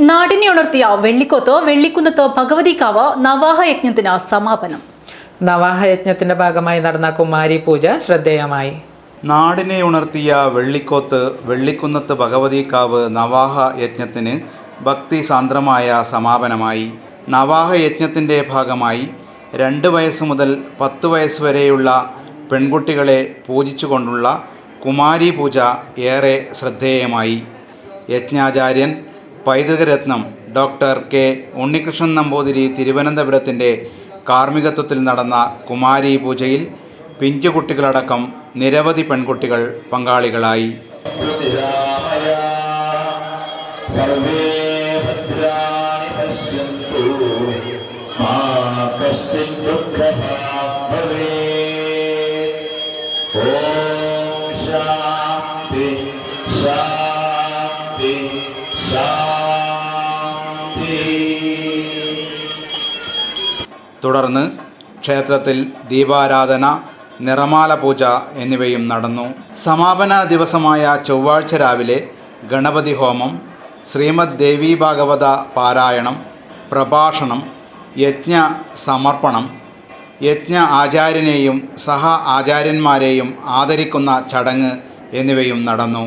നാടിനെ ഉണർത്തിയ വെള്ളിക്കോത്ത് വെള്ളിക്കുന്നത്ത് ഭഗവതിക്കാവ് നവാഹ യജ്ഞത്തിന് സമാപനം. നവാഹയജ്ഞത്തിന്റെ ഭാഗമായി നടന്ന കുമാരി പൂജ ശ്രദ്ധേയമായി. നാടിനെ ഉണർത്തിയ വെള്ളിക്കോത്ത് വെള്ളിക്കുന്നത്ത് ഭഗവതിക്കാവ് നവാഹ യജ്ഞത്തിന് ഭക്തി സാന്ദ്രമായ സമാപനമായി. നവാഹ യജ്ഞത്തിന്റെ ഭാഗമായി രണ്ട് വയസ്സ് മുതൽ പത്ത് വയസ്സ് വരെയുള്ള പെൺകുട്ടികളെ പൂജിച്ചുകൊണ്ടുള്ള കുമാരി പൂജ ഏറെ ശ്രദ്ധേയമായി. യജ്ഞാചാര്യൻ പൈതൃകരത്നം ഡോക്ടർ കെ ഉണ്ണികൃഷ്ണൻ നമ്പൂതിരി തിരുവനന്തപുരത്തിന്റെ കാർമ്മികത്വത്തിൽ നടന്ന കുമാരി പൂജയിൽ പിഞ്ചുകുട്ടികളടക്കം നിരവധി പെൺകുട്ടികൾ പങ്കാളികളായി. Shanti, Shanti, Shanti തുടർന്ന് ക്ഷേത്രത്തിൽ ദീപാരാധന നിറമാല പൂജ എന്നിവയും നടന്നു. സമാപന ദിവസമായ ചൊവ്വാഴ്ച രാവിലെ ഗണപതി ഹോമം ശ്രീമദ് ദേവി ഭാഗവത പാരായണം പ്രഭാഷണം യജ്ഞ സമർപ്പണം യജ്ഞ ആചാര്യനെയും സഹ ആചാര്യന്മാരെയും ആദരിക്കുന്ന ചടങ്ങ് എന്നിവയും നടന്നു.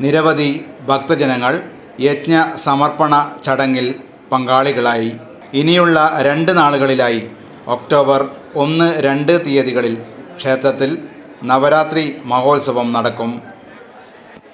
നിരവധി ഭക്തജനങ്ങൾ യജ്ഞ സമർപ്പണ ചടങ്ങിൽ പങ്കാളികളായി. ഇനിയുള്ള രണ്ട് നാളുകളിലായി ഒക്ടോബർ ഒന്ന് രണ്ട് തീയതികളിൽ ക്ഷേത്രത്തിൽ നവരാത്രി മഹോത്സവം നടക്കും.